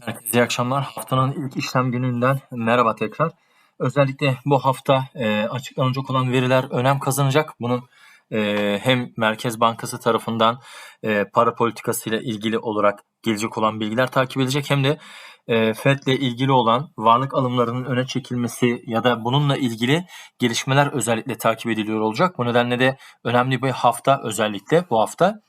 Herkese iyi akşamlar. Haftanın ilk işlem gününden merhaba tekrar. Özellikle bu hafta e, açıklanacak olan veriler önem kazanacak. Bunu e, hem Merkez Bankası tarafından e, para politikası ile ilgili olarak gelecek olan bilgiler takip edilecek hem de e, FED ile ilgili olan varlık alımlarının öne çekilmesi ya da bununla ilgili gelişmeler özellikle takip ediliyor olacak. Bu nedenle de önemli bir hafta özellikle bu hafta.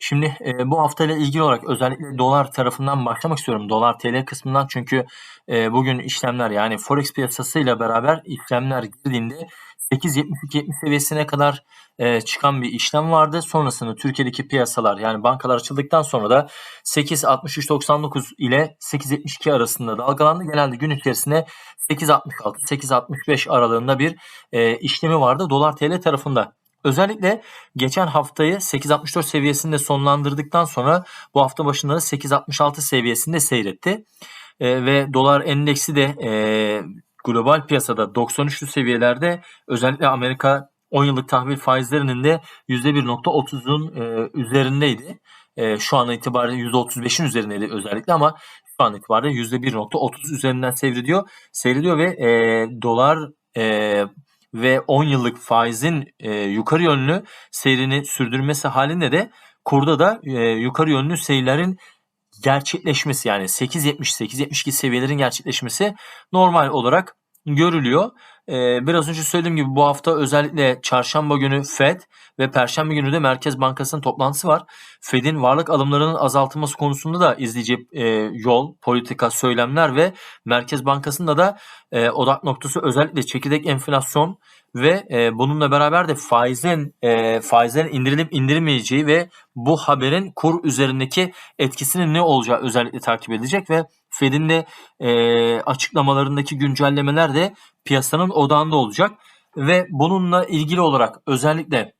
Şimdi e, bu hafta ile ilgili olarak özellikle dolar tarafından başlamak istiyorum. Dolar TL kısmından çünkü e, bugün işlemler yani forex piyasasıyla beraber işlemler girdiğinde 8.72-70 seviyesine kadar e, çıkan bir işlem vardı. Sonrasında Türkiye'deki piyasalar yani bankalar açıldıktan sonra da 8.63.99 ile 8.72 arasında dalgalandı. Genelde gün içerisinde 8.66-8.65 aralığında bir e, işlemi vardı dolar TL tarafında. Özellikle geçen haftayı 8.64 seviyesinde sonlandırdıktan sonra bu hafta başında 8.66 seviyesinde seyretti. E, ve dolar endeksi de e, global piyasada 93'lü seviyelerde özellikle Amerika 10 yıllık tahvil faizlerinin de %1.30'un e, üzerindeydi. E, şu an itibariyle %35'in üzerindeydi özellikle ama şu an itibariyle %1.30 üzerinden seyrediyor. Seyrediyor ve e, dolar e, ve 10 yıllık faizin e, yukarı yönlü seyrini sürdürmesi halinde de kurda da e, yukarı yönlü seyirlerin gerçekleşmesi yani 8.70-8.72 seviyelerin gerçekleşmesi normal olarak görülüyor. Ee, biraz önce söylediğim gibi bu hafta özellikle çarşamba günü FED ve perşembe günü de Merkez Bankası'nın toplantısı var. FED'in varlık alımlarının azaltılması konusunda da izleyeceği e, yol, politika, söylemler ve Merkez Bankası'nda da e, odak noktası özellikle çekirdek enflasyon ve e, bununla beraber de faizin e, faizlerin indirilip indirilmeyeceği ve bu haberin kur üzerindeki etkisinin ne olacağı özellikle takip edilecek ve Fed'in de e, açıklamalarındaki güncellemeler de piyasanın odağında olacak ve bununla ilgili olarak özellikle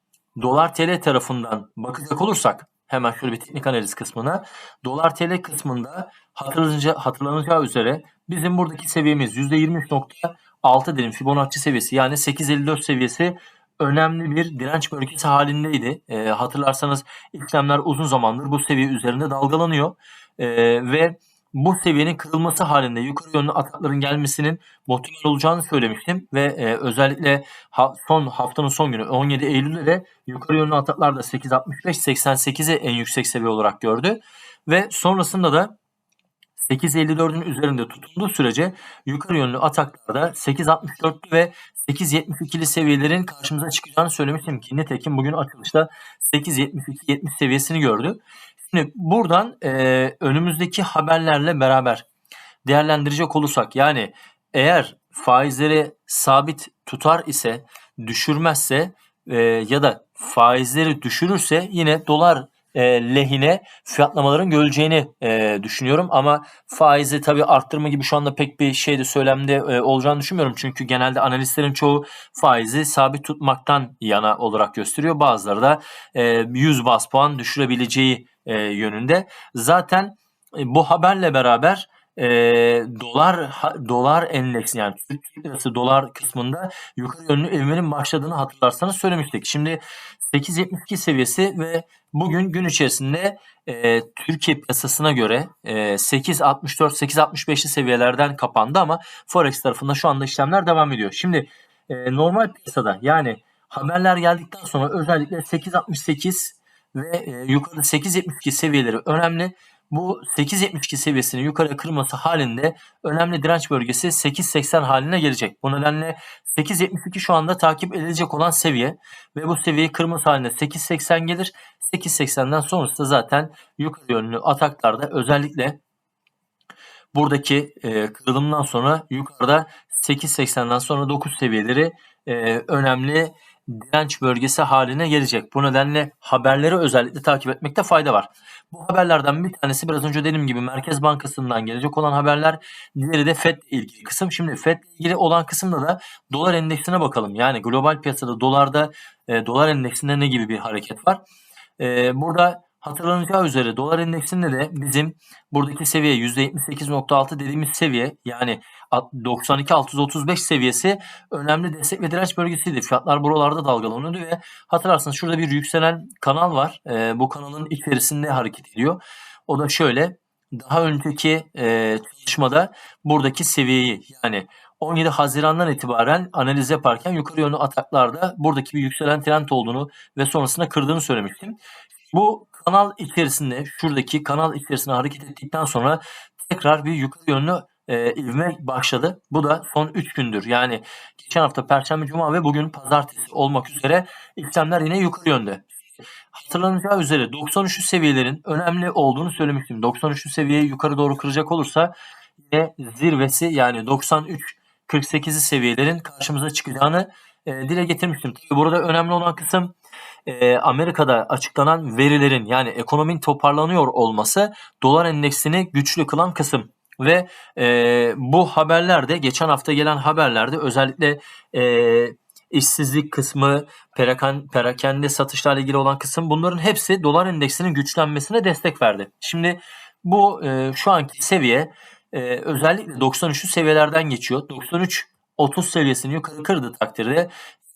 dolar TL tarafından bakacak olursak hemen şöyle bir teknik analiz kısmına dolar TL kısmında hatırlanacağı, hatırlanacağı üzere bizim buradaki seviyemiz %23.6 dilim Fibonacci seviyesi yani 8.54 seviyesi önemli bir direnç bölgesi halindeydi. E, hatırlarsanız işlemler uzun zamandır bu seviye üzerinde dalgalanıyor e, ve bu seviyenin kırılması halinde yukarı yönlü atakların gelmesinin muhtemel olacağını söylemiştim ve e, özellikle ha, son haftanın son günü 17 Eylül'de de yukarı yönlü ataklar da 8.65-88'i en yüksek seviye olarak gördü ve sonrasında da 8.54'ün üzerinde tutunduğu sürece yukarı yönlü ataklarda 8.64'lü ve 8.72'li seviyelerin karşımıza çıkacağını söylemiştim ki nitekim bugün açılışta 8.72-70 seviyesini gördü. Şimdi buradan e, önümüzdeki haberlerle beraber değerlendirecek olursak yani eğer faizleri sabit tutar ise düşürmezse e, ya da faizleri düşürürse yine dolar e, lehine fiyatlamaların görüleceğini e, düşünüyorum. Ama faizi tabii arttırma gibi şu anda pek bir şey de söylemde e, olacağını düşünmüyorum. Çünkü genelde analistlerin çoğu faizi sabit tutmaktan yana olarak gösteriyor. Bazıları da e, 100 bas puan düşürebileceği e, yönünde. Zaten e, bu haberle beraber e, dolar ha, dolar endeksi yani Türk lirası dolar kısmında yukarı yönlü evmenin başladığını hatırlarsanız söylemiştik. Şimdi 8.72 seviyesi ve bugün gün içerisinde e, Türkiye piyasasına göre e, 8.64-8.65'li seviyelerden kapandı ama Forex tarafında şu anda işlemler devam ediyor. Şimdi e, normal piyasada yani haberler geldikten sonra özellikle 8.68 ve e, yukarıda 8.72 seviyeleri önemli. Bu 8.72 seviyesini yukarı kırması halinde önemli direnç bölgesi 8.80 haline gelecek. Bu nedenle 8.72 şu anda takip edilecek olan seviye ve bu seviyeyi kırması halinde 8.80 gelir. 8.80'den sonrası da zaten yukarı yönlü ataklarda özellikle buradaki e, kırılımdan sonra yukarıda 8.80'den sonra 9 seviyeleri e, önemli direnç bölgesi haline gelecek. Bu nedenle haberleri özellikle takip etmekte fayda var. Bu haberlerden bir tanesi biraz önce dediğim gibi Merkez Bankası'ndan gelecek olan haberler. Diğeri de FED ilgili kısım. Şimdi FED ilgili olan kısımda da dolar endeksine bakalım. Yani global piyasada dolarda e, dolar endeksinde ne gibi bir hareket var? E, burada Hatırlanacağı üzere dolar endeksinde de bizim buradaki seviye %78.6 dediğimiz seviye yani 92.635 seviyesi önemli destek ve direnç bölgesiydi. Fiyatlar buralarda dalgalanıyordu ve hatırlarsanız şurada bir yükselen kanal var. E, bu kanalın içerisinde hareket ediyor. O da şöyle daha önceki e, çalışmada buradaki seviyeyi yani 17 Haziran'dan itibaren analiz yaparken yukarı yönlü ataklarda buradaki bir yükselen trend olduğunu ve sonrasında kırdığını söylemiştim. Bu kanal içerisinde şuradaki kanal içerisinde hareket ettikten sonra tekrar bir yukarı yönlü e, ivme başladı. Bu da son 3 gündür. Yani geçen hafta Perşembe, Cuma ve bugün Pazartesi olmak üzere işlemler yine yukarı yönde. Hatırlanacağı üzere 93'lü seviyelerin önemli olduğunu söylemiştim. 93'lü seviyeyi yukarı doğru kıracak olursa yine zirvesi yani 93 48'li seviyelerin karşımıza çıkacağını e, dile getirmiştim. Tabii burada önemli olan kısım e, Amerika'da açıklanan verilerin yani ekonominin toparlanıyor olması dolar endeksini güçlü kılan kısım. Ve e, bu haberlerde geçen hafta gelen haberlerde özellikle e, işsizlik kısmı, perakan, perakende satışlarla ilgili olan kısım bunların hepsi dolar endeksinin güçlenmesine destek verdi. Şimdi bu e, şu anki seviye e, özellikle 93'lü seviyelerden geçiyor. 93 30 seviyesini yukarı kırdı takdirde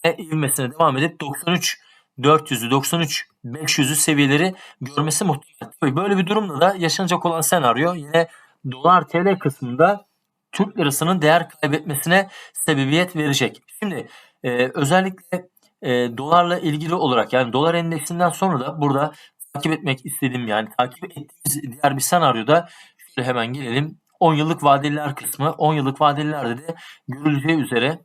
e, ivmesine devam edip 93 400'ü 93 500'ü seviyeleri görmesi muhtemel. Böyle bir durumda da yaşanacak olan senaryo yine dolar TL kısmında Türk lirasının değer kaybetmesine sebebiyet verecek. Şimdi e, özellikle e, dolarla ilgili olarak yani dolar endeksinden sonra da burada takip etmek istediğim yani takip ettiğimiz diğer bir senaryoda şöyle hemen gelelim 10 yıllık vadeliler kısmı 10 yıllık vadelilerde de görüleceği üzere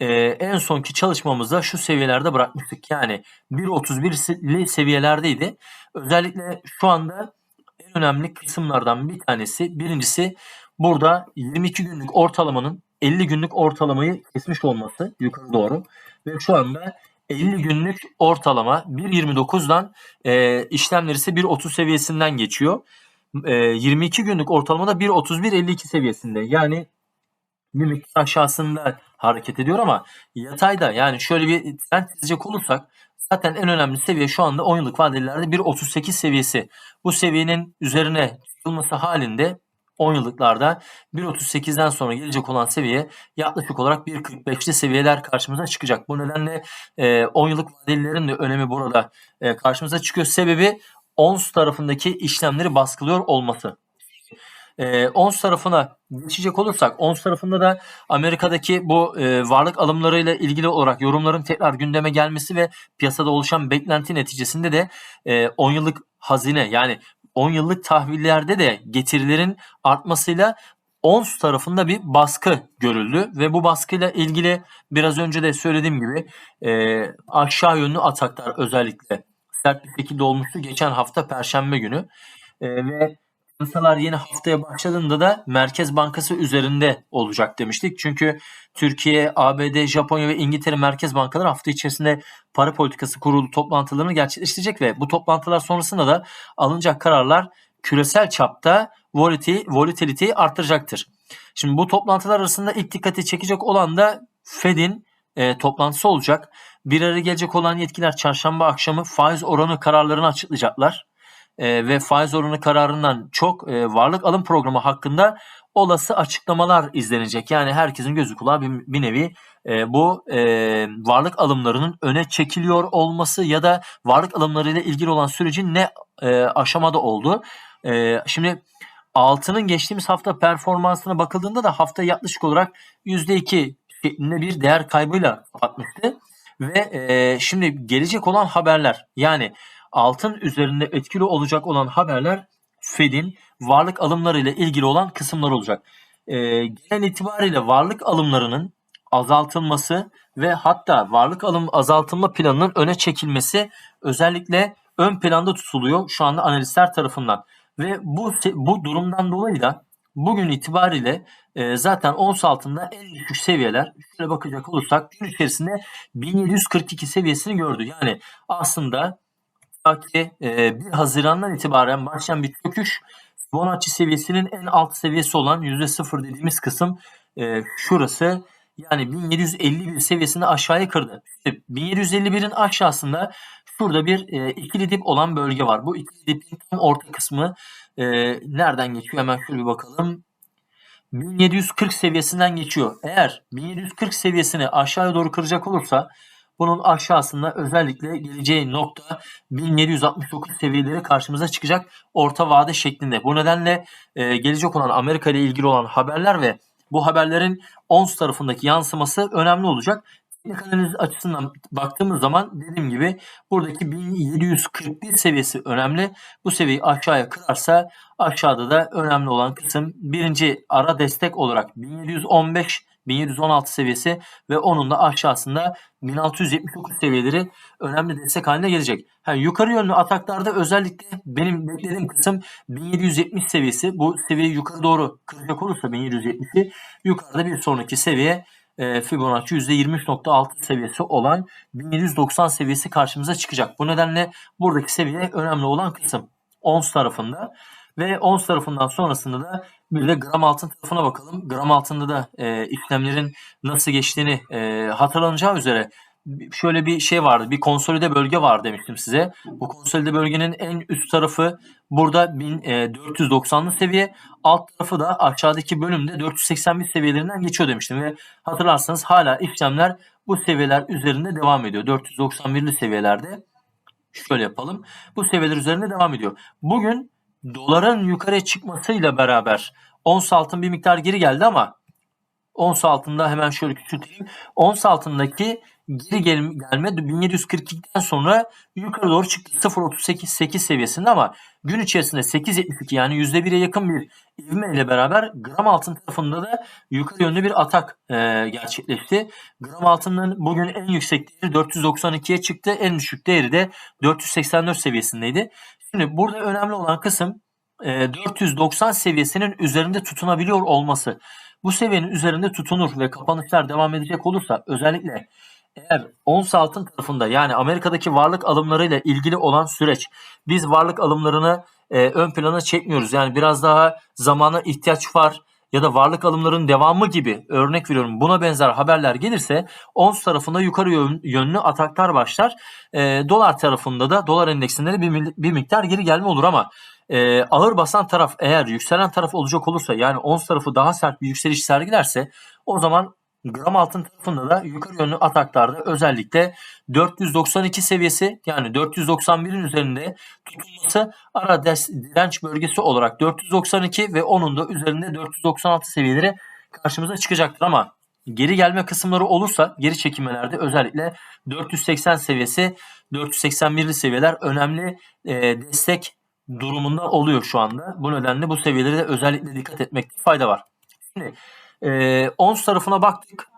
e, en sonki çalışmamızda şu seviyelerde bırakmıştık. Yani 1.31'li seviyelerdeydi. Özellikle şu anda en önemli kısımlardan bir tanesi birincisi burada 22 günlük ortalamanın 50 günlük ortalamayı kesmiş olması yukarı doğru ve şu anda 50 günlük ortalama 1.29'dan e, işlemler ise 1.30 seviyesinden geçiyor. E, 22 günlük ortalamada 1.31.52 seviyesinde. Yani bir miktar aşağısında hareket ediyor ama yatayda yani şöyle bir trend çizecek olursak zaten en önemli seviye şu anda 10 yıllık vadelilerde 1.38 seviyesi. Bu seviyenin üzerine çıkılması halinde 10 yıllıklarda 1.38'den sonra gelecek olan seviye yaklaşık olarak 1.45'li seviyeler karşımıza çıkacak. Bu nedenle 10 e, yıllık vadelilerin de önemi burada e, karşımıza çıkıyor. Sebebi ons tarafındaki işlemleri baskılıyor olması. E, ons tarafına geçecek olursak ons tarafında da Amerika'daki bu e, varlık alımlarıyla ilgili olarak yorumların tekrar gündeme gelmesi ve piyasada oluşan beklenti neticesinde de e, 10 yıllık hazine yani 10 yıllık tahvillerde de getirilerin artmasıyla ons tarafında bir baskı görüldü ve bu baskıyla ilgili biraz önce de söylediğim gibi e, aşağı yönlü ataklar özellikle sert bir şekilde olmuştu geçen hafta Perşembe günü e, ve piyasalar yeni haftaya başladığında da Merkez Bankası üzerinde olacak demiştik. Çünkü Türkiye, ABD, Japonya ve İngiltere Merkez Bankaları hafta içerisinde para politikası kurulu toplantılarını gerçekleştirecek ve bu toplantılar sonrasında da alınacak kararlar küresel çapta volatiliteyi arttıracaktır. Şimdi bu toplantılar arasında ilk dikkati çekecek olan da Fed'in e, toplantısı olacak. Bir araya gelecek olan yetkiler çarşamba akşamı faiz oranı kararlarını açıklayacaklar e, ve faiz oranı kararından çok e, varlık alım programı hakkında olası açıklamalar izlenecek. Yani herkesin gözü kulağı bir, bir nevi e, bu e, varlık alımlarının öne çekiliyor olması ya da varlık alımlarıyla ilgili olan sürecin ne e, aşamada olduğu. E, şimdi altının geçtiğimiz hafta performansına bakıldığında da hafta yaklaşık olarak %2 şeklinde bir değer kaybıyla kapatmıştı. Ve e, şimdi gelecek olan haberler yani altın üzerinde etkili olacak olan haberler Fed'in varlık alımları ile ilgili olan kısımlar olacak. E, genel itibariyle varlık alımlarının azaltılması ve hatta varlık alım azaltılma planının öne çekilmesi özellikle ön planda tutuluyor şu anda analistler tarafından. Ve bu bu durumdan dolayı da bugün itibariyle e, zaten ons altında en düşük seviyeler şöyle bakacak olursak gün içerisinde 1742 seviyesini gördü. Yani aslında ki e, 1 Haziran'dan itibaren başlayan bir çöküş Fibonacci seviyesinin en alt seviyesi olan %0 dediğimiz kısım e, şurası. Yani 1751 seviyesini aşağıya kırdı. İşte 1751'in aşağısında şurada bir e, ikili dip olan bölge var. Bu ikili dipin tam orta kısmı e, nereden geçiyor? Hemen şöyle bir bakalım. 1740 seviyesinden geçiyor. Eğer 1740 seviyesini aşağıya doğru kıracak olursa bunun aşağısında özellikle geleceği nokta 1769 seviyeleri karşımıza çıkacak orta vade şeklinde. Bu nedenle e, gelecek olan Amerika ile ilgili olan haberler ve bu haberlerin ons tarafındaki yansıması önemli olacak. Teknik açısından baktığımız zaman dediğim gibi buradaki 1741 seviyesi önemli. Bu seviyeyi aşağıya kırarsa aşağıda da önemli olan kısım birinci ara destek olarak 1715 1716 seviyesi ve onun da aşağısında 1679 seviyeleri önemli destek haline gelecek. Yani yukarı yönlü ataklarda özellikle benim beklediğim kısım 1770 seviyesi. Bu seviyeyi yukarı doğru kıracak olursa 1770'i yukarıda bir sonraki seviye e, Fibonacci %23.6 seviyesi olan 1790 seviyesi karşımıza çıkacak. Bu nedenle buradaki seviye önemli olan kısım. Ons tarafında ve ons tarafından sonrasında da bir de gram altın tarafına bakalım. Gram altında da e, işlemlerin nasıl geçtiğini e, hatırlanacağı üzere şöyle bir şey vardı. Bir konsolide bölge var demiştim size. Bu konsolide bölgenin en üst tarafı burada 1490'lı seviye. Alt tarafı da aşağıdaki bölümde 481 seviyelerinden geçiyor demiştim. Ve hatırlarsanız hala işlemler bu seviyeler üzerinde devam ediyor. 491'li seviyelerde. Şöyle yapalım. Bu seviyeler üzerinde devam ediyor. Bugün doların yukarı çıkmasıyla beraber ons altın bir miktar geri geldi ama ons altında hemen şöyle küçülteyim. Ons altındaki geri gel gelme 1742'den sonra yukarı doğru çıktı 0.38 seviyesinde ama gün içerisinde 8.72 yani %1'e yakın bir ivme ile beraber gram altın tarafında da yukarı yönlü bir atak e, gerçekleşti. Gram altının bugün en yüksek değeri 492'ye çıktı. En düşük değeri de 484 seviyesindeydi. Şimdi burada önemli olan kısım e, 490 seviyesinin üzerinde tutunabiliyor olması. Bu seviyenin üzerinde tutunur ve kapanışlar devam edecek olursa özellikle eğer ons altın tarafında yani Amerika'daki varlık alımlarıyla ilgili olan süreç biz varlık alımlarını e, ön plana çekmiyoruz. Yani biraz daha zamana ihtiyaç var ya da varlık alımlarının devamı gibi örnek veriyorum buna benzer haberler gelirse ons tarafında yukarı yönlü ataklar başlar. E, dolar tarafında da dolar endeksinde bir, bir miktar geri gelme olur ama e, ağır basan taraf eğer yükselen taraf olacak olursa yani ons tarafı daha sert bir yükseliş sergilerse o zaman gram altın tarafında da yukarı yönlü ataklarda özellikle 492 seviyesi yani 491'in üzerinde tutulması ara direnç bölgesi olarak 492 ve onun da üzerinde 496 seviyeleri karşımıza çıkacaktır. Ama geri gelme kısımları olursa geri çekilmelerde özellikle 480 seviyesi 481'li seviyeler önemli e, destek durumunda oluyor şu anda. Bu nedenle bu seviyelere de özellikle dikkat etmekte fayda var. Şimdi e, ons tarafına baktık.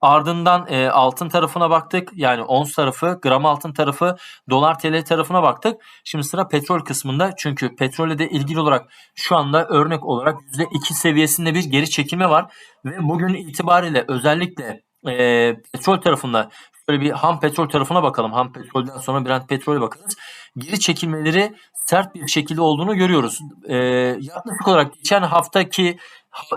Ardından e, altın tarafına baktık. Yani ons tarafı, gram altın tarafı, dolar TL tarafına baktık. Şimdi sıra petrol kısmında. Çünkü petrolle de ilgili olarak şu anda örnek olarak %2 seviyesinde bir geri çekilme var. Ve bugün itibariyle özellikle e, petrol tarafında şöyle bir ham petrol tarafına bakalım. Ham petrolden sonra Brent petrole bakarız. Geri çekilmeleri sert bir şekilde olduğunu görüyoruz. E, yaklaşık olarak geçen haftaki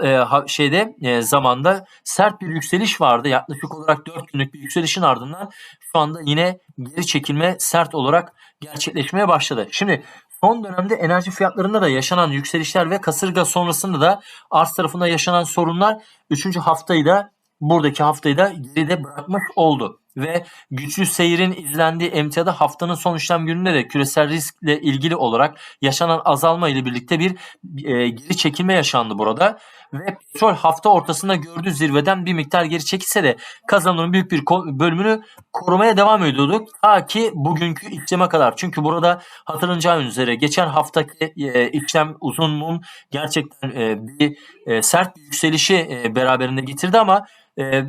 e, ha, şeyde e, zamanda sert bir yükseliş vardı. Yaklaşık olarak 4 günlük bir yükselişin ardından şu anda yine geri çekilme sert olarak gerçekleşmeye başladı. Şimdi son dönemde enerji fiyatlarında da yaşanan yükselişler ve kasırga sonrasında da arz tarafında yaşanan sorunlar 3. haftayı da buradaki haftayı da geride bırakmış oldu ve güçlü seyrin izlendiği emtiyada haftanın son işlem gününde de küresel riskle ilgili olarak yaşanan azalma ile birlikte bir e, geri çekilme yaşandı burada ve petrol hafta ortasında gördüğü zirveden bir miktar geri çekilse de kazanımın büyük bir bölümünü korumaya devam ediyorduk ta ki bugünkü işleme kadar. Çünkü burada hatırlanacağı üzere geçen haftaki e, işlem uzun mum gerçekten e, bir e, sert bir yükselişi e, beraberinde getirdi ama e,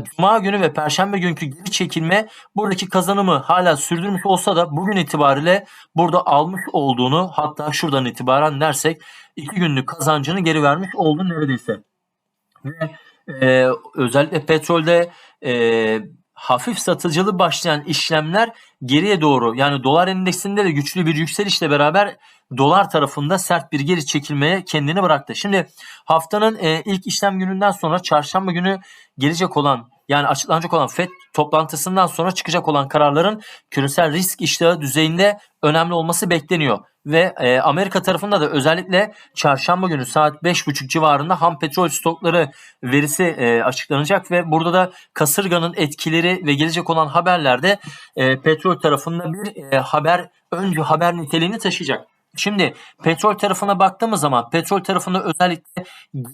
Cuma günü ve Perşembe günkü geri çekilme buradaki kazanımı hala sürdürmüş olsa da bugün itibariyle burada almış olduğunu hatta şuradan itibaren dersek iki günlük kazancını geri vermiş oldu neredeyse. Ve e, özellikle petrolde e, hafif satıcılı başlayan işlemler geriye doğru yani dolar endeksinde de güçlü bir yükselişle beraber dolar tarafında sert bir geri çekilmeye kendini bıraktı. Şimdi haftanın e, ilk işlem gününden sonra çarşamba günü gelecek olan yani açıklanacak olan FED toplantısından sonra çıkacak olan kararların küresel risk iştahı düzeyinde önemli olması bekleniyor. Ve e, Amerika tarafında da özellikle çarşamba günü saat 5.30 civarında ham petrol stokları verisi e, açıklanacak ve burada da kasırganın etkileri ve gelecek olan haberlerde e, petrol tarafında bir e, haber öncü haber niteliğini taşıyacak. Şimdi petrol tarafına baktığımız zaman petrol tarafında özellikle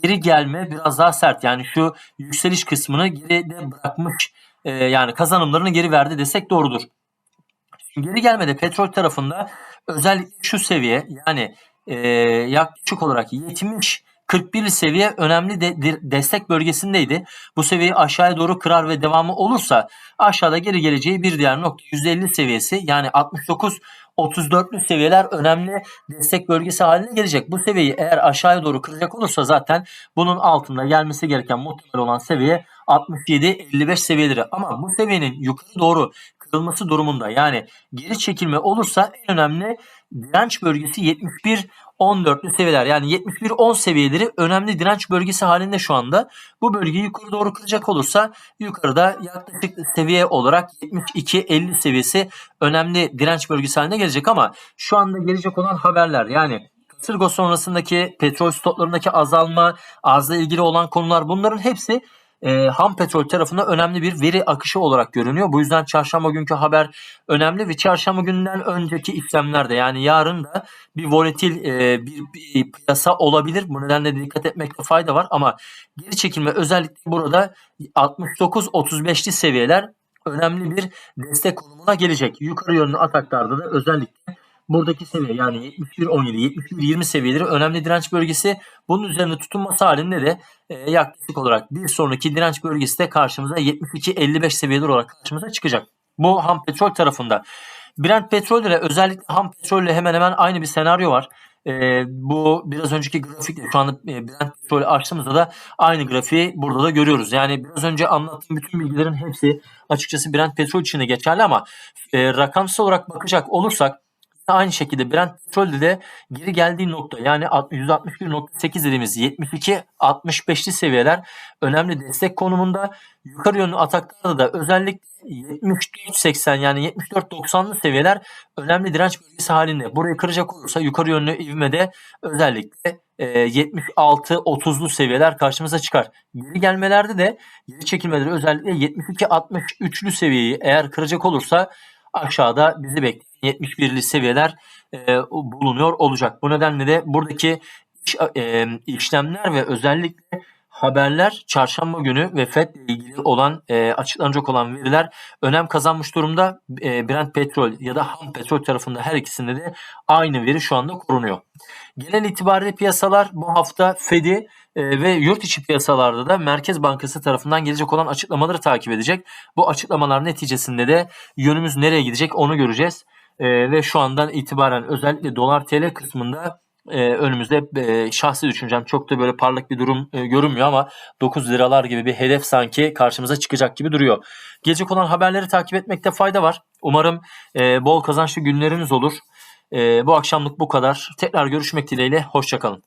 geri gelme biraz daha sert. Yani şu yükseliş kısmını geride bırakmış e, yani kazanımlarını geri verdi desek doğrudur. Şimdi geri gelmede petrol tarafında özellikle şu seviye yani e, yaklaşık olarak 70 41 seviye önemli de, de, destek bölgesindeydi. Bu seviyeyi aşağıya doğru kırar ve devamı olursa aşağıda geri geleceği bir diğer nokta 150 seviyesi yani 69 34'lü seviyeler önemli destek bölgesi haline gelecek. Bu seviyeyi eğer aşağıya doğru kıracak olursa zaten bunun altında gelmesi gereken muhtemel olan seviye 67-55 seviyeleri. Ama bu seviyenin yukarı doğru kırılması durumunda yani geri çekilme olursa en önemli direnç bölgesi 71 14'lü seviyeler yani 71-10 seviyeleri önemli direnç bölgesi halinde şu anda. Bu bölgeyi yukarı doğru kıracak olursa yukarıda yaklaşık seviye olarak 72-50 seviyesi önemli direnç bölgesi haline gelecek ama şu anda gelecek olan haberler yani Kasırga sonrasındaki petrol stoklarındaki azalma, arzla ilgili olan konular bunların hepsi e, ham petrol tarafında önemli bir veri akışı olarak görünüyor. Bu yüzden çarşamba günkü haber önemli ve çarşamba gününden önceki işlemlerde yani yarın da bir volatil e, bir, bir piyasa olabilir. Bu nedenle dikkat etmekte fayda var ama geri çekilme özellikle burada 69-35'li seviyeler önemli bir destek konumuna gelecek. Yukarı yönlü ataklarda da özellikle buradaki seviye yani 71-17, 71-20 seviyeleri önemli direnç bölgesi. Bunun üzerinde tutunması halinde de e, yaklaşık olarak bir sonraki direnç bölgesi de karşımıza 72-55 seviyeler olarak karşımıza çıkacak. Bu ham petrol tarafında. Brent petrol ile özellikle ham petrol ile hemen hemen aynı bir senaryo var. E, bu biraz önceki grafikle şu anda e, Brent petrol açtığımızda da aynı grafiği burada da görüyoruz. Yani biraz önce anlattığım bütün bilgilerin hepsi açıkçası Brent petrol için de geçerli ama e, rakamsal olarak bakacak olursak Aynı şekilde Brent petrolde de geri geldiği nokta yani %61.8 dediğimiz 72-65'li seviyeler önemli destek konumunda. Yukarı yönlü ataklarda da özellikle 74-80 yani 74-90'lı seviyeler önemli direnç bölgesi halinde. Burayı kıracak olursa yukarı yönlü ivmede özellikle 76-30'lu seviyeler karşımıza çıkar. Geri gelmelerde de geri çekilmeleri özellikle 72-63'lü seviyeyi eğer kıracak olursa aşağıda bizi bekleyen 71'li seviyeler e, bulunuyor olacak. Bu nedenle de buradaki iş, e, işlemler ve özellikle haberler çarşamba günü ve FED ile ilgili olan e, açıklanacak olan veriler önem kazanmış durumda. E, Brent petrol ya da ham petrol tarafında her ikisinde de aynı veri şu anda korunuyor. Genel itibariyle piyasalar bu hafta Fed'i e, ve yurt içi piyasalarda da Merkez Bankası tarafından gelecek olan açıklamaları takip edecek. Bu açıklamalar neticesinde de yönümüz nereye gidecek onu göreceğiz. E, ve şu andan itibaren özellikle dolar TL kısmında e, önümüzde e, şahsi düşüncem çok da böyle parlak bir durum e, görünmüyor ama 9 liralar gibi bir hedef sanki karşımıza çıkacak gibi duruyor. Gelecek olan haberleri takip etmekte fayda var. Umarım e, bol kazançlı günleriniz olur. E, bu akşamlık bu kadar. Tekrar görüşmek dileğiyle. Hoşçakalın.